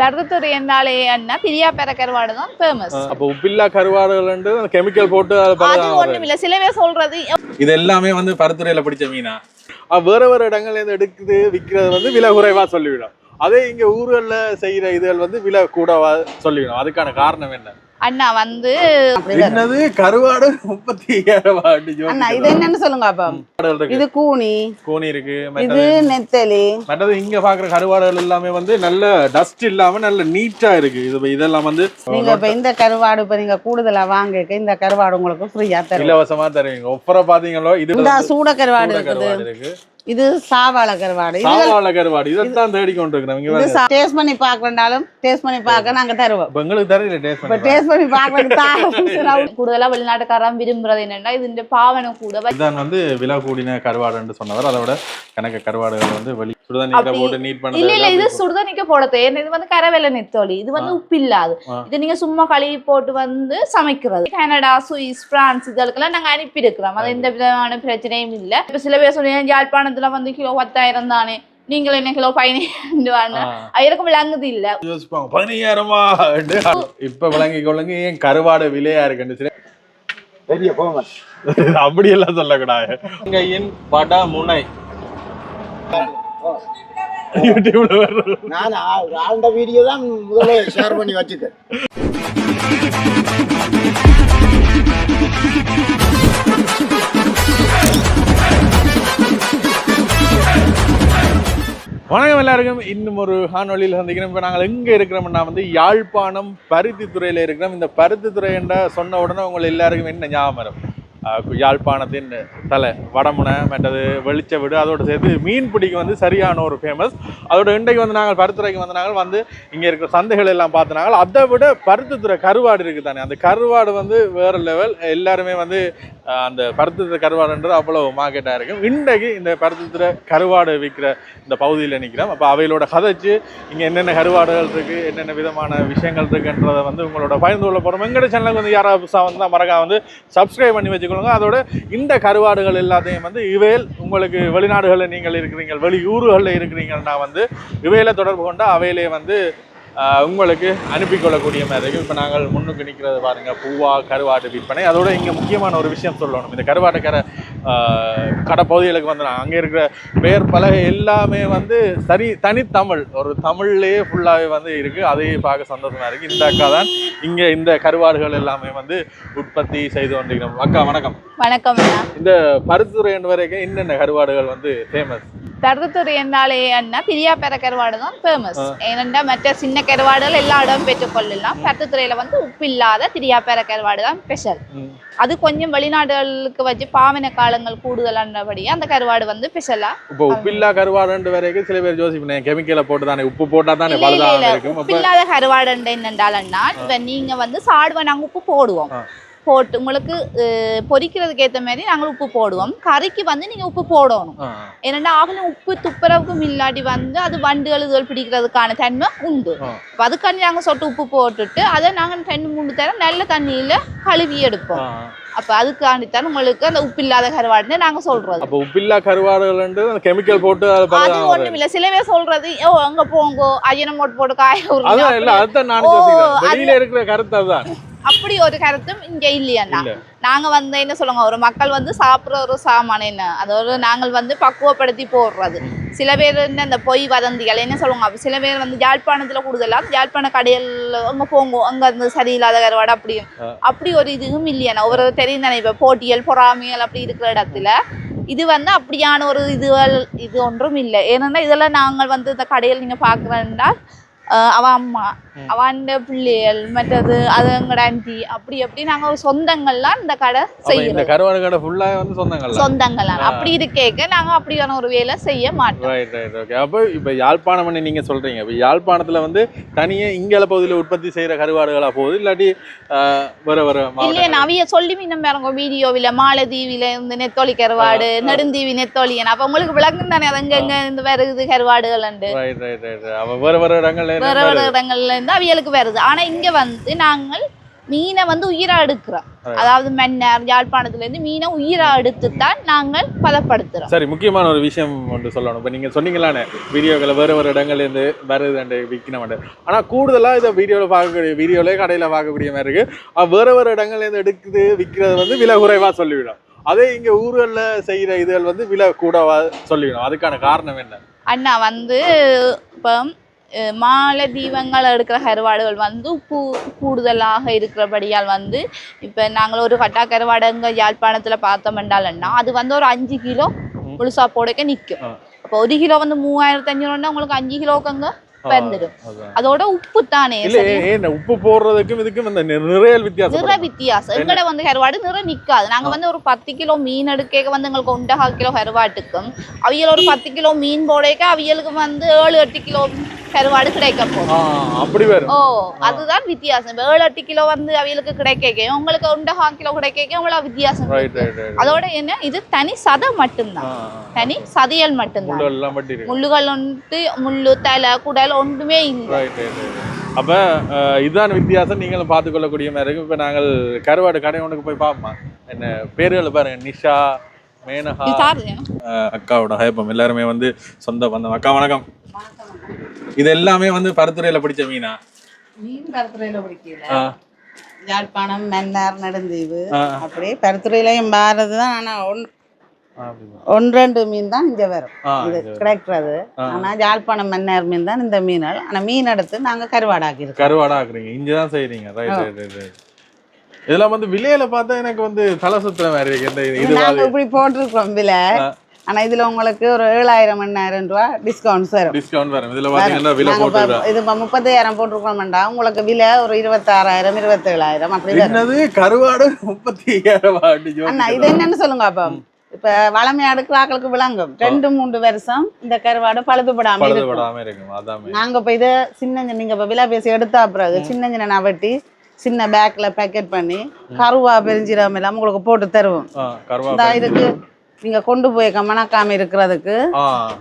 தர்கத்துறை என்றாலே என்ன திரியாப்பேர கருவாடு தான் ஃபேமஸ் அப்ப உப்பில்லா கருவாடுகள் கெமிக்கல் போட்டு அதை ஒண்ணும் இல்ல சில பேர் சொல்றது இது எல்லாமே வந்து பருத்துறையில பிடிச்ச மீனா. வேற வேற இடங்கள்ல இருந்து எடுக்குது விக்கிறது வந்து விலை குறைவா சொல்லிவிடும். அதே இங்க ஊர்கள்ல செய்யற இதுகள் வந்து விலை கூடவா சொல்லிவிடும். அதுக்கான காரணம் என்ன? அண்ணா வந்து என்னது? கருவாடு முப்பத்தி ஐயாயிரம் அண்ணா இது என்னன்னு சொல்லுங்க அப்ப. இது கூனி. கோணி இருக்கு இது நெத்தலி. மற்றது இங்க பாக்குற கருவாடுகள் எல்லாமே வந்து நல்ல டஸ்ட் இல்லாம நல்ல நீட்டா இருக்கு. இது இதெல்லாம் வந்து நீங்க இப்ப இந்த கருவாடு இப்ப நீங்க கூடுதலா வாங்க இந்த கருவாடு உங்களுக்கு ஃப்ரீயா தரும் இலவசமா தருவீங்க. ஒப்பரை பாத்தீங்களோ இது சூட கருவாடு சூட இருக்குது. கருவாடு இருக்கு. இது சாவாள கருவாடு இது சாவாள கருவாடு இதைத்தான் தேடி கொண்டு இருக்கிறோம் இது. டேஸ்ட் பண்ணி பார்க்கறனாலும் டேஸ்ட் பண்ணி பார்க்க நாங்க தருவோம். எங்களுக்கு தெரியல டேஸ்ட் பண்ணி டேஸ்ட் பண்ணி பார்க்கறதுக்கு கூடுதலா வெளிநாட்டுக்காரன் விரும்புறது என்னன்னா இதுന്റെ பாவனை கூட இதுதான் வந்து விலை கூடின கருவாடுன்னு சொன்னவர். அதோட கணக்கு கருவாடுகள் வந்து வெளி இல்ல இல்ல இது சுடுதண்ணிக்க போட தேவை. இது வந்து கரவேல நெத்தோலி. இது வந்து உப்பு இல்லாது ஆ. இது நீங்க சும்மா கழுவி போட்டு வந்து சமைக்கிறது. கனடா சுவிஸ் பிரான்ஸ் இதற்கெல்லாம் நாங்க அனுப்பி இருக்கிறோம் அது எந்த விதமான பிரச்சனையும் இல்ல. இப்ப சில பேர் சொல்லுங்க யாழ்ப்பாணத்துல வந்து கிலோ பத்தாயிரம் தானே. நீங்கள் என்ன கிலோ அதுக்கும் விளங்குது இல்ல. யோசிப்பாங்க. பதினையாயிரமா? இப்ப விளங்கி கொள்ளுங்க ஏன் கருவாடு விலையா இருக்குன்னு பெரிய எல்லாம் சொல்லக்கூடாது. முனை யூடியூப்ல வர்றது நான் ஆண்ட வீடியோ தான் முதல்ல ஷேர் பண்ணி வச்சுட்டேன். வணக்கம் எல்லாருக்கும். இன்னும் ஒரு காணொலியில் சந்திக்கிறோம். இப்போ நாங்கள் எங்கே இருக்கிறோம்னா வந்து யாழ்ப்பாணம் பருத்தித்துறையில் இருக்கிறோம். இந்த பருத்தித்துறை என்ற சொன்ன உடனே உங்களை எல்லாருக்கும் என்ன ஞாபகம் வரும்? யாழ்ப்பாணத்தின் தலை வடமுனை மற்றது வெளிச்ச வீடு அதோடு சேர்த்து மீன் பிடிக்கு வந்து சரியான ஒரு ஃபேமஸ் அதோட இன்றைக்கு வந்து நாங்கள் பருத்துறைக்கு வந்து நாங்கள் வந்து இங்கே இருக்கிற சந்தைகள் எல்லாம் பார்த்தினாங்க அதை விட பருத்தித்துறை கருவாடு இருக்குது தானே. அந்த கருவாடு வந்து வேறு லெவல் எல்லாருமே வந்து அந்த பருத்துத்துறை கருவாடுன்றது அவ்வளோ மார்க்கெட்டாக இருக்கும். இன்றைக்கு இந்த பருத்துத்துறை கருவாடு விற்கிற இந்த பகுதியில் நிற்கிறோம். அப்போ அவைகளோட கதைச்சு இங்கே என்னென்ன கருவாடுகள் இருக்குது என்னென்ன விதமான விஷயங்கள் இருக்குன்றதை வந்து உங்களோட பகிர்ந்து கொள்ள போகிறோம் எங்கட சேனலுக்கு வந்து யாராவது புதுசாக வந்து மறக்காம வந்து சப்ஸ்கிரைப் பண்ணி வச்சுக்கொள்ளுங்க அதோட இந்த கருவாடுகள் எல்லாத்தையும் வந்து இவையில் உங்களுக்கு வெளிநாடுகளில் நீங்கள் இருக்கிறீங்க வெளியூர்களில் இருக்கிறீங்கன்னா வந்து இவையில தொடர்பு கொண்டு அவையிலே வந்து உங்களுக்கு அனுப்பி கொள்ளக்கூடிய மாதிரி இருக்கும் இப்போ நாங்கள் முன்னுக்கு நிற்கிறது பாருங்க பூவா கருவாடு விற்பனை. அதோட இங்கே முக்கியமான ஒரு விஷயம் சொல்லணும். இந்த கருவாட்டு கரை கடை பகுதிகளுக்கு வந்து அங்கே இருக்கிற பெயர் பலகை எல்லாமே வந்து தனி தனித்தமிழ் ஒரு தமிழ்லேயே ஃபுல்லாகவே வந்து இருக்குது அதையே பார்க்க சந்தோஷமா இருக்குது இந்த அக்கா தான் இங்கே இந்த கருவாடுகள் எல்லாமே வந்து உற்பத்தி செய்து கொண்டிருக்கிறோம் அக்கா வணக்கம். வணக்கம் இந்த பருத்துறை வரைக்கும் என்னென்ன கருவாடுகள் வந்து ஃபேமஸ் தர்கத்துறை என்றாலே என்ன திரியாப்பேர கருவாடு தான் ஃபேமஸ் ஏனென்றா மற்ற சின்ன கருவாடுகள் எல்லா இடம் பெற்றுக்கொள்ளலாம் தர்கத்துறையில வந்து உப்பு இல்லாத திரியாப்பேர கருவாடு தான் ஸ்பெஷல் அது கொஞ்சம் வெளிநாடுகளுக்கு வச்சு பாவன காலங்கள் கூடுதலானபடியே அந்த கருவாடு வந்து ஸ்பெஷலா இப்போ உப்பில்லா கருவாடுன்ற வரைக்கும் சில பேர் யோசிப்பேன் கெமிக்கலை போட்டு தானே உப்பு போட்டா தானே இல்ல இல்ல இல்ல உப்பு இல்லாத கருவாடு என்னென்றாலன்னா இப்ப நீங்க வந்து சாடுவ நாங்க உப்பு போடுவோம். போட்டு உங்களுக்கு பொரிக்கிறதுக்கு ஏத்த மாதிரி நாங்கள் உப்பு போடுவோம். கறிக்கு வந்து நீங்க உப்பு போடணும். ஏன்னா ஆகலும் உப்பு துப்புரவுக்கும் இல்லாட்டி வந்து அது வண்டுகள் இதுகள் பிடிக்கிறதுக்கான தன்மை உண்டு. அதுக்காண்டி நாங்க சொட்டு உப்பு போட்டுட்டு அதை நாங்க ரெண்டு மூணு தரம் நல்ல தண்ணியில கழுவி. எடுப்போம். அப்ப அதுக்காண்டித்தான் உங்களுக்கு அந்த உப்பு இல்லாத கருவாடுன்னு நாங்க சொல்றது. அப்போ உப்பில்லா கருவாடுகள் கெமிக்கல் போட்டு அது ஒண்ணும் இல்ல. சில பேர் சொல்றது ஓ அங்க போங்கோ அஜினம் போட்டு போட்டு காய இல்ல அதுதான் நான் வெளியில இருக்கிற கருத்து அதுதான் அப்படி ஒரு கருத்தும் இங்க இல்லையாண்ணா. இல்ல. நாங்க வந்து என்ன சொல்லுங்க ஒரு மக்கள் வந்து சாப்பிடுற ஒரு சாமான என்ன அதோட நாங்கள் வந்து பக்குவப்படுத்தி போடுறது. சில பேர் என்ன இந்த பொய் வதந்திகள் என்ன சொல்லுவாங்க சில பேர் வந்து யாழ்ப்பாணத்துல கூடுதலா யாழ்ப்பாண கடையில் அங்க போங்க அங்க இருந்து சரியில்லாத கருவாடு அப்படி அப்படி ஒரு இதுவும் இல்லையாண்ணா. ஒரு தெரியும் இப்ப போட்டியல் பொறாமையல் அப்படி இருக்கிற இடத்துல. இது வந்து அப்படியான ஒரு இதுகள் இது ஒன்றும் இல்லை. ஏன்னா இதெல்லாம் நாங்கள் வந்து இந்த கடையில் நீங்க பாக்குறேன்னா அவ அம்மா அவன் பிள்ளைகள் மற்றது அது எங்கட ஆன்டி அப்படி அப்படி நாங்க சொந்தங்கள்லாம் இந்த கடை அப்ப இந்த செய்யறோம் கருவாடு கடை ஃபுல்லா வந்து சொந்தங்கள் சொந்தங்கள்லாம் அப்படி இருக்கேக்க நாங்க அப்படியான ஒரு வேலை செய்ய மாட்டோம் ரைட் ரைட் ஓகே அப்போ இப்போ யாழ்ப்பாணம் பண்ணி நீங்க சொல்றீங்க இப்போ யாழ்ப்பாணத்துல வந்து தனியே இங்கல பகுதியில் உற்பத்தி செய்யற கருவாடுகளா போகுது இல்லாட்டி வேற வேற இல்லையே நவிய சொல்லி மின்னம் பாருங்க வீடியோவில மாலதீவில இருந்து நெத்தோலி கருவாடு நெடுந்தீவி நெத்தோலியன் அப்ப உங்களுக்கு விளங்கும் தானே அது எங்க இந்த வருது கருவாடுகள் ரைட் ரைட் ரைட் அவ வேற வேற இடங்கள்ல வேற வேற இடங்கள்ல இருந்து அவியலுக்கு வருது. ஆனா இங்க வந்து நாங்கள் மீனை வந்து உயிரா எடுக்கிறோம். அதாவது மன்னர் யாழ்ப்பாணத்துல இருந்து மீனை உயிரா எடுத்து தான் நாங்கள் பதப்படுத்துறோம். சரி முக்கியமான ஒரு விஷயம் ஒன்று சொல்லணும். இப்போ நீங்கள் சொன்னீங்களானே வீடியோக்களை வேறு வேறு இடங்கள்லேருந்து வருது அண்டு விற்கணும் ஆனால் கூடுதலாக இதை வீடியோவில் பார்க்கக்கூடிய வீடியோவிலே கடையில் பார்க்கக்கூடிய மாதிரி இருக்குது வேறு வேறு இடங்கள்லேருந்து எடுக்குது விற்கிறது வந்து விலை குறைவாக சொல்லிவிடும். அதே இங்கே ஊர்களில் செய்கிற இதுகள் வந்து விலை கூடவா சொல்லிவிடும். அதுக்கான காரணம் என்ன? அண்ணா வந்து இப்போ மாலை தீபங்கள் எடுக்கிற கருவாடுகள் வந்து உப்பு கூடுதலாக இருக்கிறபடியால் வந்து இப்போ நாங்கள் ஒரு கட்டா கருவாடுங்க யாழ்ப்பாணத்தில் பார்த்தோம்னாலன்னா அது வந்து ஒரு அஞ்சு கிலோ முழுசா போடக்க நிற்கும். அப்போ ஒரு கிலோ வந்து மூவாயிரத்தி அஞ்சூறுனா உங்களுக்கு அஞ்சு கிலோக்குங்க வந்துடும். அதோட உப்பு தானே உப்பு போடுறதுக்கும் இதுக்கும் நிறைய வித்தியாசம் நிற வித்தியாசம். எங்கட வந்து கருவாடு நிற நிக்காது. நாங்க வந்து ஒரு பத்து கிலோ மீன் எடுக்க வந்து எங்களுக்கு ஒன்றரை கிலோ கருவாட்டுக்கும் அவியல் ஒரு பத்து கிலோ மீன் போடக்க அவியலுக்கு வந்து ஏழு எட்டு கிலோ கருவாடு கிடைக்க போகும் அப்படி வரும் ஓ அதுதான் வித்தியாசம். ஏழு எட்டு கிலோ வந்து அவியலுக்கு கிடைக்க உங்களுக்கு ஒன்றரை கிலோ கிடைக்க உங்களுக்கு வித்தியாசம் அதோட என்ன? இது தனி சதம் மட்டும்தான். தனி சதையல் மட்டும்தான். முள்ளுகள் வந்து முள்ளு தலை குடல் ஒன்றுமே இல்லை. அப்போ இதுதான் வித்தியாசம். நீங்களும் பார்த்துக்கொள்ளக்கூடிய மாதிரி. இருக்கு இப்போ நாங்கள் கருவாடு கடை ஒன்றுக்கு போய் பார்ப்போமா? என்ன பேர்கள் பாருங்க. நிஷா மேனகா அக்காவோட ஹேப்பம். எல்லாருமே வந்து சொந்த பந்தம். அக்கா வணக்கம். இது எல்லாமே வந்து பருத்துறையில் பிடிச்ச மீனா? மீன் பருத்துறையில பிடிக்கல. யாழ்ப்பாணம் மன்னார் நெடுந்தீவு. அப்படியே பருத்துறையிலையும் பாரது தான் ஆனா ஒன் ஆ, அப்படிங்களா? ஒன்று ரெண்டு மீன் தான் இங்க வரும். இது. கிடைக்கிறது ஆ. ஆனா யாழ்ப்பாணம் மன்னார் மீன் தான் இந்த மீன்கள் ஆனா மீன் எடுத்து நாங்க கருவாடாக்கி இருக்கோம். கருவாடா ஆக்குறீங்க. இங்கே தான் செய்கிறீங்க ரைட் இதெல்லாம் வந்து விலையில பார்த்தா எனக்கு வந்து தலை சுத்துற மாதிரி இருக்கு. இந்த இது- நாங்க இப்படி போட்டிருக்கோம் விலை. ஆனா இதுல உங்களுக்கு ஒரு ஏழாயிரம் எண்ணாயிரம் ரூபா டிஸ்கவுண்ட்ஸ் வரும். டிஸ்கவுண்ட் வரும். இதுல பாத்தீங்கன்னா விலை போட்டு இது முப்பத்தாயிரம் போட்டிருக்கோம்டா. உங்களுக்கு விலை ஒரு இருபத்தாறாயிரம் இருபத்தேழாயிரம் அப்படி என்னது? கருவாடு முப்பத்தி ஐயாயிரம் அண்ணா இது என்னன்னு சொல்லுங்க அப்ப. இப்ப வளமை அடுக்கிற ஆக்களுக்கு விளங்கும். ரெண்டு மூன்று வருஷம் இந்த கருவாடு பழுதுபடாம பழுது இருக்கும். நாங்க இப்ப இதை சின்ன நீங்க இப்ப விலை பேசி எடுத்தா பிறகு சின்ன சின்ன நவட்டி சின்ன பேக்ல பேக்கெட் பண்ணி கருவா பெருஞ்சிராம எல்லாம் உங்களுக்கு போட்டு தருவோம். இந்த இதுக்கு நீங்க கொண்டு போய் மணக்காம இருக்கிறதுக்கு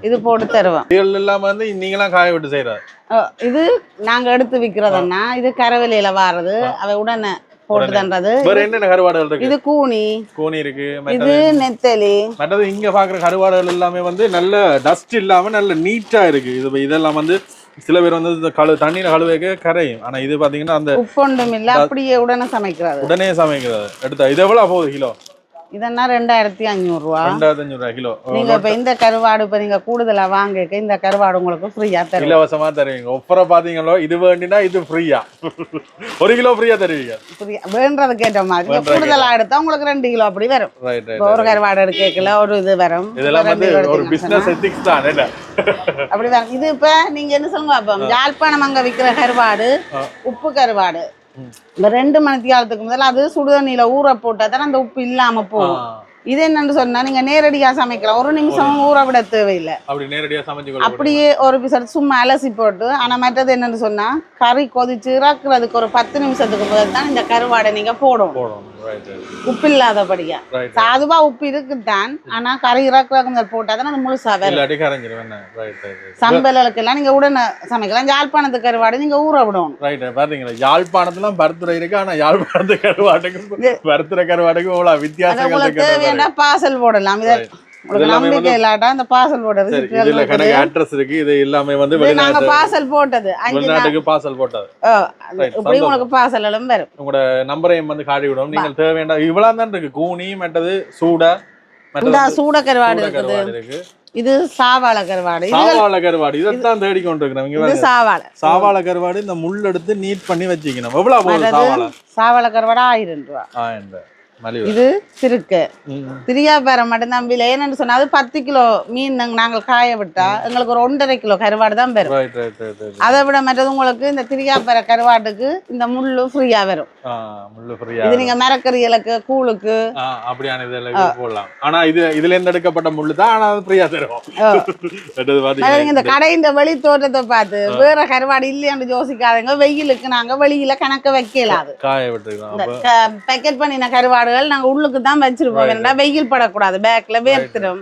இது போட்டு தருவோம். இல்லாம வந்து நீங்களாம் காய விட்டு செய்யறாரு. அஹ் இது நாங்க எடுத்து விக்கிறதுன்னா இது கரவெளியில வாரது அவ உடனே போட்டு தந்தது வேற என்னென்ன கருவாடுகள் இருக்கு? இது கூனி. கோனி இருக்கு இது நெத்தலி. மற்றது இங்க பாக்குற கருவாடுகள் எல்லாமே வந்து நல்ல டஸ்ட் இல்லாம நல்ல நீட்டா இருக்கு. இது இதெல்லாம் வந்து சில பேர் வந்து இந்த கழு தண்ணியில கழுவைக்க கரையும். ஆனா இது பாத்தீங்கன்னா அந்த உப்பொண்டும் இல்ல அப்படியே உடனே சமைக்கிறது. உடனே சமைக்கிறது. எடுத்தா இது எவ்வளவு போகுது கிலோ? இதென்னா ரெண்டாயிரத்தி ரூபா ரெண்டாயிரத்தி கிலோ. நீங்க இப்ப இந்த கருவாடு இப்ப நீங்க கூடுதலா வாங்க இந்த கருவாடு உங்களுக்கு ஃப்ரீயா தரும் இலவசமா தருவீங்க. ஒஃபரை பாத்தீங்களோ இது வேண்டினா இது ஃப்ரீயா ஒரு கிலோ ஃப்ரீயா தருவீங்க. ஃப்ரீயா வேண்டதுக்கு ஏற்ற மாதிரி. கூடுதலா எடுத்தா உங்களுக்கு ரெண்டு கிலோ அப்படி வரும். ஒரு கருவாடு எடுக்கல ஒரு இது வரும். இதெல்லாம் வந்து ஒரு சொன்னா. எத்திக்ஸ் தான் என்ன? அப்படி வரும் இது இப்ப நீங்க என்ன சொல்லுங்க அப்ப யாழ்ப்பாணம் அங்க விக்கிற கருவாடு உப்பு கருவாடு. இந்த ரெண்டு மணி காலத்துக்கு முதல்ல அது சுடுதண்ணியில ஊற போட்டா தானே அந்த உப்பு இல்லாம போகும். இது என்னன்னு சொன்னா நீங்க நேரடியா சமைக்கலாம். ஒரு நிமிஷம் ஊற விட தேவையில்லை. அப்படியே ஒரு பிசர் சும்மா அலசி போட்டு ஆனா மற்றது என்னன்னு சொன்னா கறி கொதிச்சு இறக்குறதுக்கு ஒரு பத்து நிமிஷத்துக்கு முதல் தான் இந்த கருவாடை நீங்க ரைட் உப்பு இல்லாதபடியா சாதுவா உப்பு இருக்குதான் ஆனா கறி இறக்குறதுக்கு முதல் போட்டா தான் அது முழுசா வரும் இல்லாட்டி கரைஞ்சிரும் என்ன ரைட் ரைட் ரைட் சம்பலுக்கு எல்லாம் நீங்க உடனே சமைக்கலாம். யாழ்ப்பாணத்து கருவாடு நீங்க ஊற விடணும். ரைட் பாத்தீங்களா? யாழ்ப்பாணத்துல பருத்துறை இருக்கு ஆனா யாழ்ப்பாணத்து கருவாட்டுக்கும் பருத்துறை கருவாட்டுக்கும் இவ்வளவு இருக்கு தேவையான பார்சல் போடலாம். இதை நம்பிக்கை இல்லாட்டா இந்த பார்சல் சிக்கல் இதுல. கணக்கு அட்ரஸ் இருக்கு இது எல்லாமே வந்து நாங்க பார்சல் போட்டது. வெளிநாட்டுக்கு பார்சல் போட்டது. இப்படி உங்களுக்கு பார்சல் எல்லாம் வரும். உங்களோட நம்பரையும் வந்து காட்டி விடும் நீங்கள் தேவையான இவ்வளவு தான் இருக்கு. கூனி மற்றது சூட இந்த சூட கருவாடு இருக்குது. இது சாவாள கருவாடு. சாவாள கருவாடு. இதைத்தான் தேடி கொண்டு இருக்கிறோம். சாவாளை. சாவாள கருவாடு இந்த முள் எடுத்து நீட் பண்ணி வச்சுக்கணும். எவ்வளவு கருவாடு ஆயிரம் ரூபா. ஆ இந்த மலிவு இது சிறுக்கு. திரியாபேரம் மட்டும்தான் விலை. என்னன்னு சொன்னா அது பத்து கிலோ மீன் நாங்க- நாங்கள் காய விட்டா எங்களுக்கு ஒரு ஒன்றரை கிலோ கருவாடு தான் வரும். அதை விட மற்றது உங்களுக்கு இந்த திரியாபேர கருவாட்டுக்கு இந்த முள்ளு ஃப்ரீயா வரும். இது நீங்க மரக்கறிகளுக்கு கூழுக்கு. ஆ அப்படியான போடலாம். ஆனா இது இதுல இருந்து எடுக்கப்பட்ட முள்ளு தான் ஆனா ஃப்ரீயா தரும். இந்த கடையின் வெளி தோற்றத்தை பார்த்து வேற கருவாடு இல்லையான்னு யோசிக்காதீங்க. வெயிலுக்கு நாங்க வெளியில கணக்க வைக்கலாது காய விட்டுருக்கோம் பேக்கெட் பண்ணின கருவாடு கருவாடுகள் நாங்க உள்ளுக்கு தான் வச்சிருப்போம். ஏன்னா வெயில் படக்கூடாது. பேக்ல வேர்த்திடும்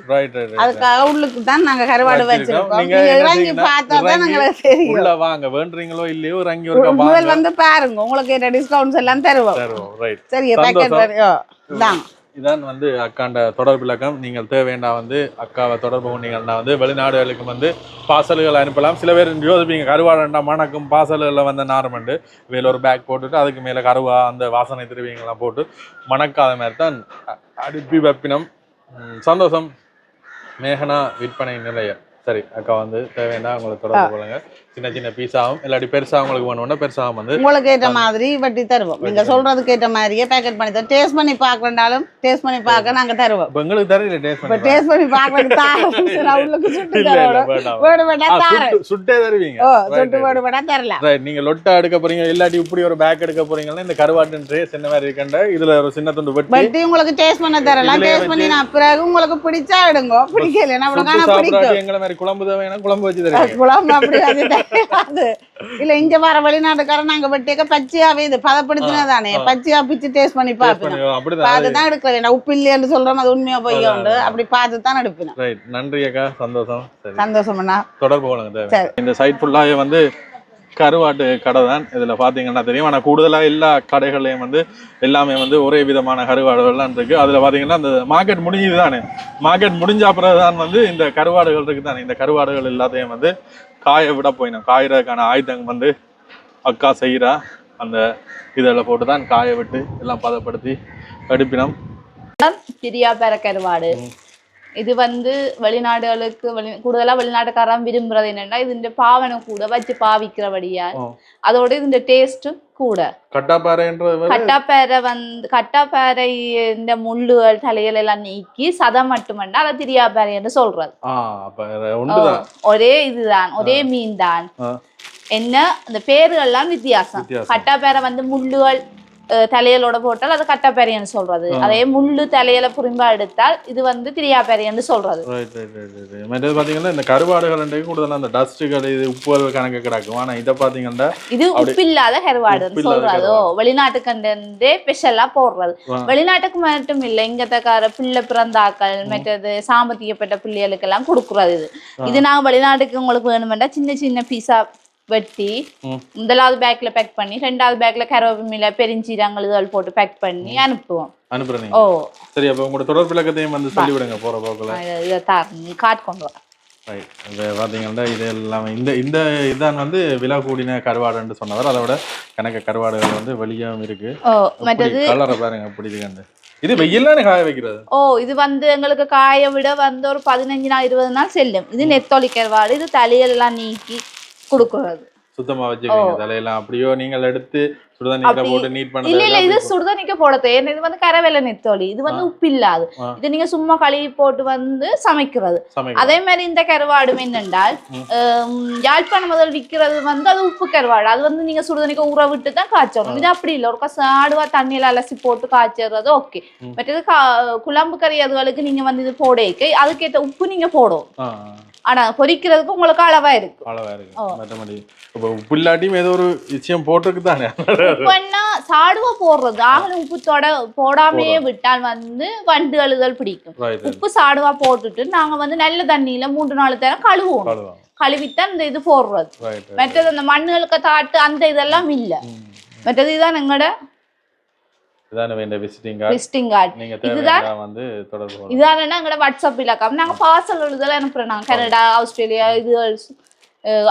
அதுக்காக உள்ளுக்கு தான் நாங்க கருவாடு வச்சிருக்கோம். நீங்க இறங்கி செய்யுங்கன்னா, பார்த்தா தான் இறங்கி எங்களுக்கு தெரியும். உள்ள வாங்க. வேண்டுறீங்களோ இல்லையோ இறங்கி ஒரு முதல் வந்து பாருங்க. உங்களுக்கு டிஸ்கவுண்ட்ஸ் எல்லாம் தருவோம். சரி பேக்கெட் சந்தோஷம். இதான் வந்து அக்காண்ட தொடர்பு இலக்கம். நீங்கள் தேவைன்னா வந்து அக்காவை தொடர்பு கொண்டீங்கன்னா வந்து வெளிநாடுகளுக்கு வந்து பாசல்கள் அனுப்பலாம். சில பேர் யோசிப்பீங்க கருவாடண்டா மணக்கும் பாசல்களில் வந்து நார்மண்டு வேல ஒரு பேக் போட்டுட்டு அதுக்கு மேலே கருவா அந்த வாசனை திருவியங்கள்லாம் போட்டு மணக்காத மாதிரி தான் அ- அனுப்பி வைப்பினம் சந்தோஷம். மேகனா விற்பனை நிலையம். சரி அக்கா வந்து தேவைன்னா உங்களை தொடர்பு கொள்ளுங்க. சின்ன சின்ன பீஸாகவும் இல்லாட்டி பெருசாக உங்களுக்கு வேணும்னா பெருசாகவும் வந்து உங்களுக்கு ஏற்ற மாதிரி வட்டி தருவோம். நீங்க சொல்றதுக்கு ஏற்ற மாதிரியே பேக்கெட் பண்ணி தரோம் டேஸ்ட் பண்ணி பார்க்கறனாலும் டேஸ்ட் பண்ணி பார்க்க நாங்க தருவோம். இப்போ எங்களுக்கு தெரியல டேஸ்ட் பண்ணி டேஸ்ட் பண்ணி பார்க்கறதுக்கு தாரம் உள்ளுக்கு சுட்டு வேண்டாம். வேடு வேடா ஆ, தாரம் சுட்டு- தருவீங்க. ஓ சுட்டு. வேடு வேடா தரலாம். ரைட் நீங்க லொட்டா எடுக்க போறீங்க இல்லாட்டி இப்படி ஒரு பேக் எடுக்க போறீங்கன்னா இந்த கருவாட்டின் ட்ரேஸ் என்ன மாதிரி இருக்கண்ட இதுல ஒரு சின்ன துண்டு வெட்டி வட்டி உங்களுக்கு டேஸ்ட் பண்ண தரலாம். டேஸ்ட் பண்ணி நான் பிறகு உங்களுக்கு பிடிச்சா எடுங்க. பிடிக்கல சுட்டு நம்மளுக்கான சாப்பிடாட்டி பிடிக்கும். எங்களை மாதிரி குழம்பு தேவையான குழம்பு வச்சு தருவீங்க. குழம்பு அப்படி அது. இல்ல இங்க வர வெளிநாட்டுக்காரன் நாங்க வெட்டிக்க பச்சையாவே இது பதப்படுத்தினா தானே பச்சையா பிச்சு டேஸ்ட் பண்ணி Taste பார்ப்போம் பண்ணி அப்படிதான் பார்த்து தான் எடுக்க வேண்டாம் உப்பு இல்லைன்னு சொல்றோம் அது உண்மையா பொய்யா உண்டு. அப்படி பார்த்து தான் எடுப்பினோம். ரைட் நன்றி அக்கா. சந்தோஷம். சரி. சந்தோஷம்னா தொடர்பு கொள்ளுங்க. இந்த சைட் ஃபுல்லாகவே வந்து கருவாட்டு கடை தான். இதில் பார்த்தீங்கன்னா தெரியும். ஆனால் கூடுதலாக எல்லா கடைகள்லையும் வந்து எல்லாமே வந்து ஒரே விதமான கருவாடுகள்லாம் இருக்கு. அதில் பார்த்தீங்கன்னா அந்த மார்க்கெட் முடிஞ்சது தானே மார்க்கெட் முடிஞ்ச அப்புறம் தான் வந்து இந்த கருவாடுகள் இருக்கு தானே இந்த கருவாடுகள் எல்லாத்தையும் வந்து காய விட போயிடும் காயறதுக்கான ஆயுதங்கள் வந்து அக்கா செய்கிறா அந்த இதில் போட்டு தான் காய விட்டு எல்லாம் பதப்படுத்தி எடுப்பினோம். திரியாபேர கருவாடு இது வந்து வெளிநாடுகளுக்கு வெளி கூடுதலா வெளிநாட்டுக்காரன் விரும்புறது என்னன்னா இதுன்ற பாவனை கூட வச்சு பாவிக்கிறபடியா. அதோட இதுன்ற டேஸ்ட்டும் கூட. கட்டாப்பேரை வந்து கட்டாப்பேரை இந்த முள்ளுகள் தலைகள் எல்லாம் நீக்கி சதம் மட்டுமண்டா அதை சொல்றது. ஆ அப்போ ஒன்றுதான் ஒரே இதுதான் ஒரே மீன் தான். என்ன? அந்த பேர்கள்லாம் வித்தியாசம். கட்டாப்பேரை வந்து முள்ளுகள் தலையலோட போட்டால் அது கட்டாப்பேரைன்னு சொல்றது. அதே முள்ளு தலையல புரிம்பா எடுத்தால் இது வந்து திரியாப்பேரைன்னு சொல்றது. மற்றது பார்த்தீங்கன்னா இந்த கருவாடுகள் கூடுதலாக அந்த டஸ்ட்டுகள் இது உப்புகள் கணக்கு கிடக்கும். ஆனால் இதை பார்த்தீங்கன்னா இது அப்படி- உப்பில்லாத கருவாடுன்னு சொல்றதோ. வெளிநாட்டு கண்டே ஸ்பெஷலா போடுறது. வெளிநாட்டுக்கு மட்டும் இல்லை இங்கத்தக்கார பிள்ளை பிறந்தாக்கள் மற்றது சாமத்தியப்பட்ட பிள்ளைகளுக்கு எல்லாம் கொடுக்குறது இது. இது நாங்க வெளிநாட்டுக்கு உங்களுக்கு வேணுமெண்டா சின்ன சின்ன பீஸா வெட்டி. முதலாவது பேக்ல பேக் பண்ணி ரெண்டாவது பேக்ல கருவேப்பிலை பெருஞ்சீரங்கள் இதழ் போட்டு பேக் பண்ணி அனுப்புவோம். அனுப்புறேன் ஓ. சரி அப்போ உங்களோட தொடர் விளக்கத்தையும் வந்து சொல்லிவிடுங்க போகிற போக்கில். நான் இதை- காட் கொண்டு வர ரைட் இது பார்த்தீங்கன்னா இது எல்லாமே இந்த இந்த இதான் வந்து விலை கூடின கருவாடுன்னு சொன்னவர். அதோட கணக்கு கருவாடுகள் வந்து வெளியாகவும் இருக்கு. ஓ மற்றது கலரை பாருங்க இதுக்கு இது வெயில்லானே காய வைக்கிறது? ஓ இது வந்து எங்களுக்கு காய விட வந்து ஒரு பதினஞ்சு நாள் இருபது நாள் செல்லும். இது நெத்தோலி கருவாடு. இது தலையெல்லாம் நீக்கி கொடுக்குறது சுத்தமா வச்சுக்கோங்க. தலையெல்லாம் அப்படியோ நீங்கள் எடுத்து சுடுதண்ணியில அப்படி- போட்டு நீட் பண்ண இல்ல இல்ல இது. சுடுதண்ணிக்க போட தேவை. இது வந்து கரவேல நெத்தோலி. இது வந்து உப்பு இல்லாது. இது நீங்க சும்மா கழுவி போட்டு வந்து சமைக்கிறது. அதே மாதிரி இந்த கருவாடு என்னென்றால் யாழ்ப்பாணம் முதல் விற்கிறது வந்து அது உப்பு கருவாடு. அது வந்து நீங்க சுடுதண்ணிக்க ஊற விட்டு தான் காய்ச்சணும் இது அப்படி இல்லை. ஒரு சாடுவா தண்ணியில அலசி போட்டு காய்ச்சறது ஓகே. மற்றது குழம்பு கறி அதுகளுக்கு நீங்க வந்து இது போடைக்கு. அதுக்கேற்ற உப்பு நீங்க போடும் ஆனா பொரிக்கிறதுக்கு உங்களுக்கு அளவா இருக்கு. அளவா இருக்கு. இப்போ உப்பு இல்லாட்டியும் ஏதோ ஒரு விஷயம் போட்டிருக்கு தானே உப்புன்னா சாடுவா போடுறது. ஆகலும் உப்பு தொட போடாமையே விட்டால் வந்து வண்டு அழுதல் பிடிக்கும். உப்பு சாடுவா போட்டுட்டு நாங்க வந்து நல்ல தண்ணியில மூன்று நாலு தரம் கழுவலாம். கழுவித்தான் இந்த இது போடுறது. மற்றது அந்த மண்ணுகளுக்கு தாட்டு அந்த இதெல்லாம் இல்ல. மற்றது இதுதான் எங்களோட இதுதான்? வாட்ஸ்அப் இலக்கம் நாங்க பார்சல் எழுதலாம் அனுப்புறோம் நாங்க. கனடா ஆஸ்திரேலியா இது.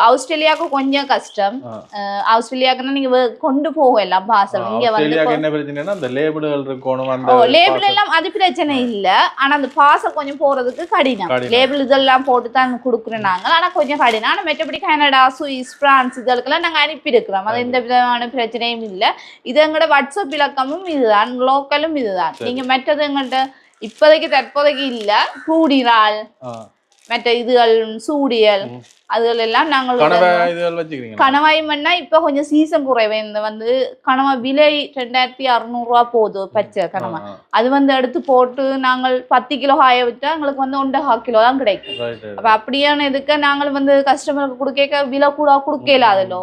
ஆஸ்திரேலியாவுக்கு கொஞ்சம் கஷ்டம் ஆ. அஹ், ஆஸ்திரேலியாவுக்குன்னா நீங்க கொண்டு போக எல்லாம் பார்சல் இங்க வந்து என்ன பிரச்சனைனா அந்த லேபிள்கள் இருக்கணும் அந்த லேபிள். எல்லாம் அது பிரச்சனை இல்ல ஆனா அந்த பாசல் கொஞ்சம் போறதுக்கு கடினம். லேபிள் இதெல்லாம் போட்டு தான் கொடுக்குறோம் நாங்க ஆனா கொஞ்சம் கடினம் ஆனா மற்றபடி கனடா சுவிஸ் பிரான்ஸ் இதற்கெல்லாம் நாங்க அனுப்பி இருக்கிறோம் அது எந்த விதமான பிரச்சனையும் இல்ல இது எங்களோட வாட்ஸ்அப் இலக்கமும் இதுதான் லோக்கலும் இதுதான் நீங்க மற்றது எங்கள்கிட்ட இப்போதைக்கு தற்போதைக்கு இல்ல கூடினால். மற்ற இதுகள் சூடியல் அதுகள் எல்லாம் நாங்கள் கணவாய் மண்ணா இப்ப கொஞ்சம் சீசன் குறைவு. இந்த வந்து கனவா விலை ரெண்டாயிரத்தி அறுநூறுவா போகுது பச்சை கனவா. அது வந்து எடுத்து போட்டு நாங்கள் பத்து கிலோ காய விட்டா எங்களுக்கு வந்து ஒன்றரை கிலோ தான் கிடைக்கும். அப்ப அப்படியான இதுக்கு நாங்கள் வந்து கஸ்டமருக்கு கொடுக்க விலை கூட கொடுக்க இல்லாதല്ലോ.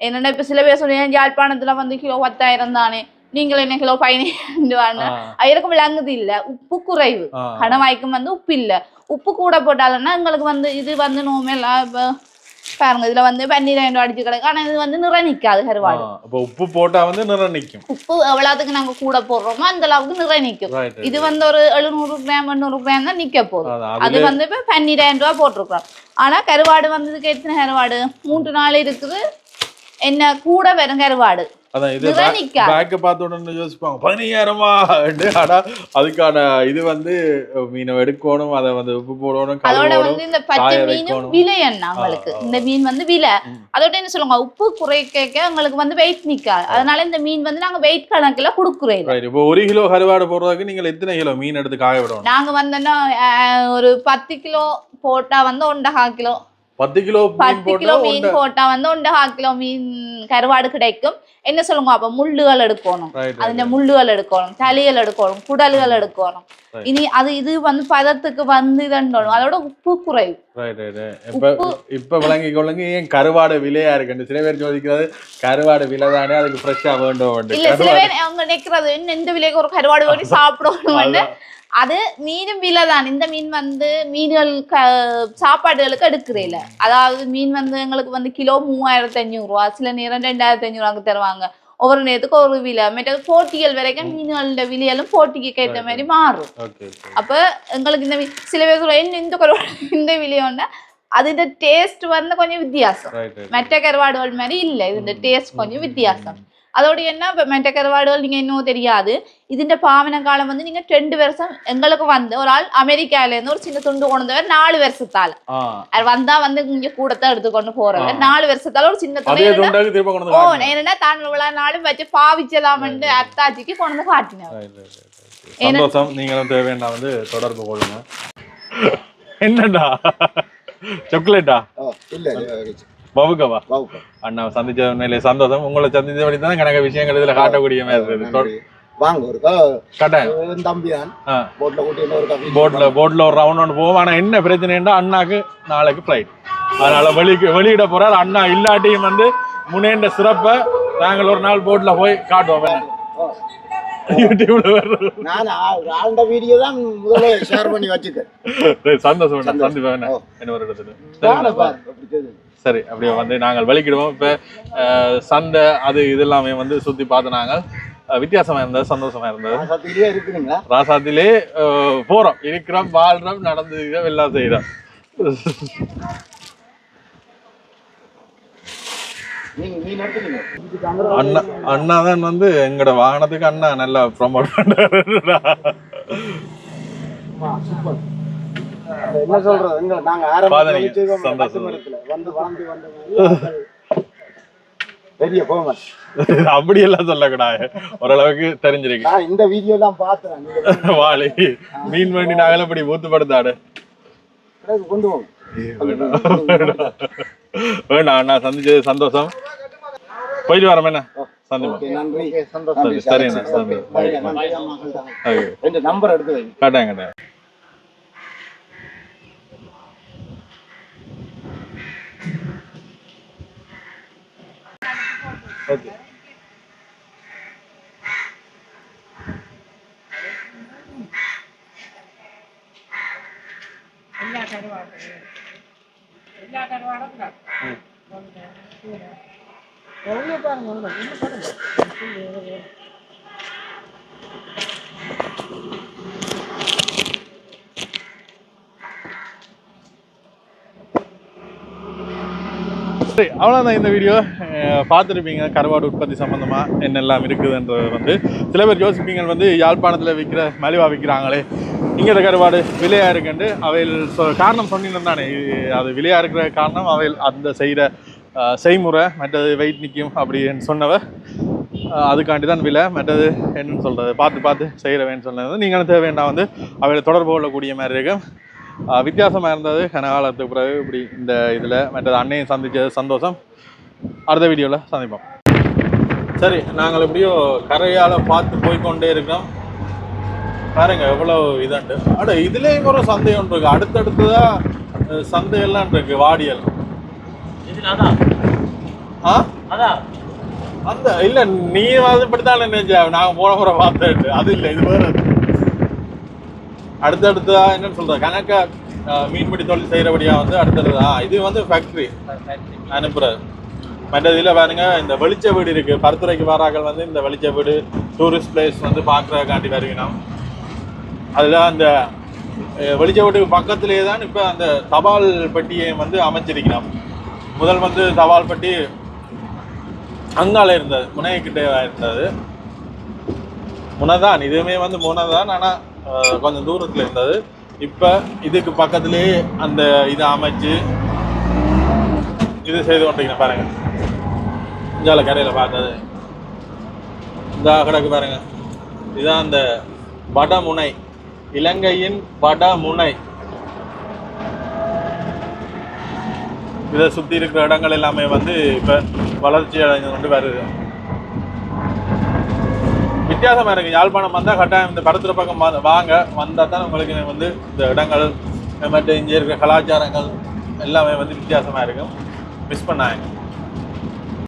என்னன்னா இப்ப சில பேர் சொல்லுங்க யாழ்ப்பாணத்துல வந்து கிலோ பத்தாயிரம் தானே? நீங்கள் என்ன கிலோ பதினேழு ரூபான்னு எனக்கு விளங்குது இல்ல உப்பு குறைவு. கணவாய்க்கும் வந்து உப்பு இல்ல. உப்பு கூட போட்டாலும்னா எங்களுக்கு வந்து இது வந்து நோமெல்லாம் இப்போ பாருங்க இதுல வந்து ரூபா அடிச்சு கிடக்கு. ஆனா இது வந்து நிற நிக்காது கருவாடு. உப்பு போட்டா வந்து நிறம் நிக்கும். உப்பு எவ்வளவுக்கு நாங்க கூட போடுறோமோ அந்த அளவுக்கு நிற நிக்கும். இது வந்து ஒரு எழுநூறு கிராம் எண்ணூறு கிராம் தான் நிக்க போகுது. அது வந்து இப்போ பன்னிரெண்டாயிரம் ரூபா போட்டிருக்கிறோம். ஆனா கருவாடு வந்ததுக்கு எத்தனை கருவாடு? மூன்று நாள் இருக்குது. என்ன கூட வரும் கருவாடு. அதான் இது பேக்க பார்த்த உடனே யோசிப்பாங்க. பதினையாயிரமா ஆனா அதுக்கான இது வந்து மீனை எடுக்கணும் அதை வந்து உப்பு போடணும் அதோட வந்து இந்த பச்சை மீனும். விலை என்ன ஆ. இந்த மீன் வந்து விலை. அதோட என்ன சொல்லுவாங்க? உப்பு குறைக்க உங்களுக்கு வந்து வெயிட் நிக்காது. அதனால இந்த மீன் வந்து நாங்க வெயிட் கணக்குல கொடுக்குறோம் இப்போ ஒரு கிலோ கருவாடு போடுறதுக்கு நீங்கள் எத்தனை கிலோ மீன் எடுத்து காய விடணும்? நாங்க வந்தோன்னா ஒரு பத்து கிலோ போட்டா வந்து ஒன்றரை கிலோ. பத்து கிலோ பத்து கிலோ மீன் போட்டா வந்து ஒன்று ஹா கிலோ மீன் கருவாடு கிடைக்கும் என்ன சொல்லுங்க அப்ப முள்ளுகள் எடுக்கணும் அதுல முள்ளுகள் எடுக்கணும் தலைகள் எடுக்கணும் குடல்கள் எடுக்கணும் இனி அது இது வந்து பதத்துக்கு வந்து இதண்டணும் அதோட உப்பு குறைவு இப்ப விளங்கி கொள்ளுங்க ஏன் கருவாடு விலையா இருக்குன்னு சில பேர் சோதிக்கிறது கருவாடு விலை தானே அதுக்கு ஃப்ரெஷ்ஷா வேண்டும் இல்ல சில பேர் அவங்க நினைக்கிறது என்ன இந்த விலைக்கு ஒரு கருவாடு வாங்கி சாப்பிடணும் அது மீனும் விலை தான் இந்த மீன் வந்து மீன்கள் க சாப்பாடுகளுக்கு எடுக்கிறேல அதாவது மீன் வந்து எங்களுக்கு வந்து கிலோ மூவாயிரத்தி அஞ்சூறுரூவா சில நேரம் ரெண்டாயிரத்தி அஞ்சூறுவாங்க தருவாங்க. ஒவ்வொரு நேரத்துக்கு ஒரு விலை. மற்றது போட்டிகள் வரைக்கும் மீன்களோட விலையெல்லாம் போட்டிக்கு ஏற்ற மாதிரி மாறும். அப்போ எங்களுக்கு இந்த சில பேர் சொல்லுவாங்க இந்த கருவாடு இந்த விலையோன்னா அதுட டேஸ்ட் வந்து கொஞ்சம் வித்தியாசம். மற்ற கருவாடுகள் மாதிரி இல்லை. இதுட டேஸ்ட் கொஞ்சம் வித்தியாசம். அதோட என்ன இப்ப மற்ற கருவாடுகள் நீங்க இன்னும் தெரியாது ഇതിന്റെ பாவன காலம் வந்து நீங்க ரெண்டு வருஷம் எங்களுக்கு வந்து ஒரு ஆள் அமெரிக்கால இருந்து ஒரு சின்ன துண்டு கொண்டு வந்தவர் நாலு வருஷத்தால ஆ அது வந்தா வந்து இங்க கூடத்தான் எடுத்துக்கொண்டு போறவர் நாலு வருஷத்தால ஒரு சின்ன அதே துணி துண்டாக்கு திரும்ப கொண்டு ஓ வந்து என்னன்னா பாவுப்பா அண்ணா சந்திச்ச உண்மையிலே சந்தோஷம். உங்களை சந்திச்ச வழி தான் கணக்க விஷயங்கள் இதுல காட்டக்கூடிய மாதிரி வாங்க ஒரு கட்டாயம். தம்பி தான் ஆ. போட்ல கூட்டி போட்ல போட்ல ஒரு ரவுண்ட் ஒன்று போவோம். ஆனா என்ன பிரச்சனைன்னா அண்ணாக்கு நாளைக்கு ஃப்ளைட் அதனால வெளிக்கு வெளியிட போறாரு. அண்ணா இல்லாட்டியும் வந்து முனேண்ட சிறப்பை நாங்கள் ஒரு நாள் போட்ல போய் காட்டுவோம். நான் ஆண்ட வீடியோ தான் முதல்ல ஷேர் பண்ணி வச்சுட்டேன். சந்தோஷம். சந்திப்பேன் என்ன. ஒரு இடத்துல. சரி, அப்படி அப்படியே வந்து நாங்கள் வலிக்கிடுவோம். இப்போ சந்தை அது இது எல்லாமே வந்து சுற்றி பார்த்து நாங்கள் வித்தியாசமா இருந்தது சந்தோஷமா இருந்தது. ராசாத்திலே போறோம் இருக்கிறோம் வாழ்றோம் நடந்து எல்லாம் எடுத்துக்கீங்க அண்ணா அண்ணா தான் வந்து எங்களோட வாகனத்துக்கு அண்ணா நல்லா ப்ரொமோட் பண்றாரு. சூப்பர். என்ன சொல்றது? எங்க நாங்க. ஆரம்பிச்சு சந்தோஷம். பெரிய கோமன். அப்படி எல்லாம் சொல்லக்கூடாது. ஓரளவுக்கு தெரிஞ்சிருக்கு. நான் இந்த வீடியோ தான் பார்த்தேன் வாளி மீன் வண்டி நாங்கள இப்படி ஊத்துப்படுத்தாடு கொண்டு போங்க வேண்டாம் அண்ணா சந்திச்சது சந்தோஷம். போயிட்டு வரோம் என்ன நன்றி. சரி, நம்பர் எடுத்து காட்டாங்க சரி அவ்வளோதான் இந்த வீடியோ பார்த்துருப்பீங்க கருவாடு உற்பத்தி சம்மந்தமாக என்னெல்லாம் இருக்குதுன்றது வந்து. சில பேர் யோசிப்பீங்க வந்து யாழ்ப்பாணத்தில் விற்கிற மலிவா விற்கிறாங்களே இங்கே இந்த கருவாடு விலையாக இருக்குண்டு அவையில் சொ காரணம் சொன்னீங்கன்னு தானே. அது விலையாக இருக்கிற காரணம் அவையில் அந்த செய்கிற செய்முறை மற்றது வெயிட் நிற்கும் அப்படின்னு சொன்னவ அதுக்காண்டி தான் விலை மற்றது என்னன்னு சொல்கிறது பார்த்து பார்த்து செய்கிறவேன்னு சொன்னது. நீங்களும் தேவைன்னா வந்து அவையில் தொடர்பு கொள்ளக்கூடிய மாதிரி இருக்கும். வித்தியாசமாக இருந்தது. கனகாலத்துக்கு பிறகு இப்படி இந்த இதில் மற்றது அன்னையும் சந்தித்தது சந்தோஷம். அடுத்த வீடியோவில் சந்திப்போம். சரி நாங்கள் எப்படியோ கரையால் பார்த்து போய்க்கொண்டே இருக்கோம். பாருங்க எவ்வளோ இதண்டு. அட இதுலேயும் ஒரு சந்தை ஒன்று இருக்கு. அடுத்தடுத்ததா அஹ், சந்தையெல்லாம் இருக்கு வாடியல். ஆ? அந்த இல்ல நீ வந்து இப்படித்தான் நினைச்ச நாங்க போன முறை பார்த்துட்டு அது இல்ல இது வேற. அடுத்தடுத்தா என்னன்னு சொல்ற கணக்க மீன்பிடி தொழில் செய்யறபடியா வந்து அடுத்தடுத்தா இது வந்து ஃபேக்டரி அனுப்புறது. மற்ற இதில் பாருங்க இந்த வெளிச்ச வீடு இருக்கு. பருத்துறைக்கு வராக்கள் வந்து இந்த வெளிச்ச வீடு டூரிஸ்ட் பிளேஸ் வந்து பார்க்கறதுக்காண்டி வருவினோம் அதில் அந்த வெளிச்ச வீட்டுக்கு பக்கத்திலே தான் இப்போ அந்த தபால் பெட்டியை வந்து அமைச்சிருக்கிறோம். முதல் வந்து தபால் பெட்டி அங்கால இருந்தது முனைக்கிட்டே இருந்தது. முனைதான் இதுவுமே வந்து முனைதான் ஆனால் கொஞ்சம் தூரத்தில் இருந்தது. இப்போ இதுக்கு பக்கத்துலேயே அந்த இதை அமைச்சு இது செய்து கொண்டிருக்கிறேன் பாருங்க. இந்தால கரையில் பார்த்தது. இந்த கிடக்கு பாருங்க. இதுதான் அந்த வடமுனை இலங்கையின் வடமுனை இதை சுற்றி இருக்கிற இடங்கள் எல்லாமே வந்து இப்போ வளர்ச்சி அடைஞ்சு கொண்டு வருது. வித்தியாசமா இருக்கு. யாழ்ப்பாணம் வந்தால் கட்டாயம் இந்த படத்துல பக்கம் வாங்க. வந்தால் தான் உங்களுக்கு வந்து இந்த இடங்கள் மற்ற இங்கே இருக்கிற கலாச்சாரங்கள் எல்லாமே வந்து வித்தியாசமா இருக்கும். मिस पर ना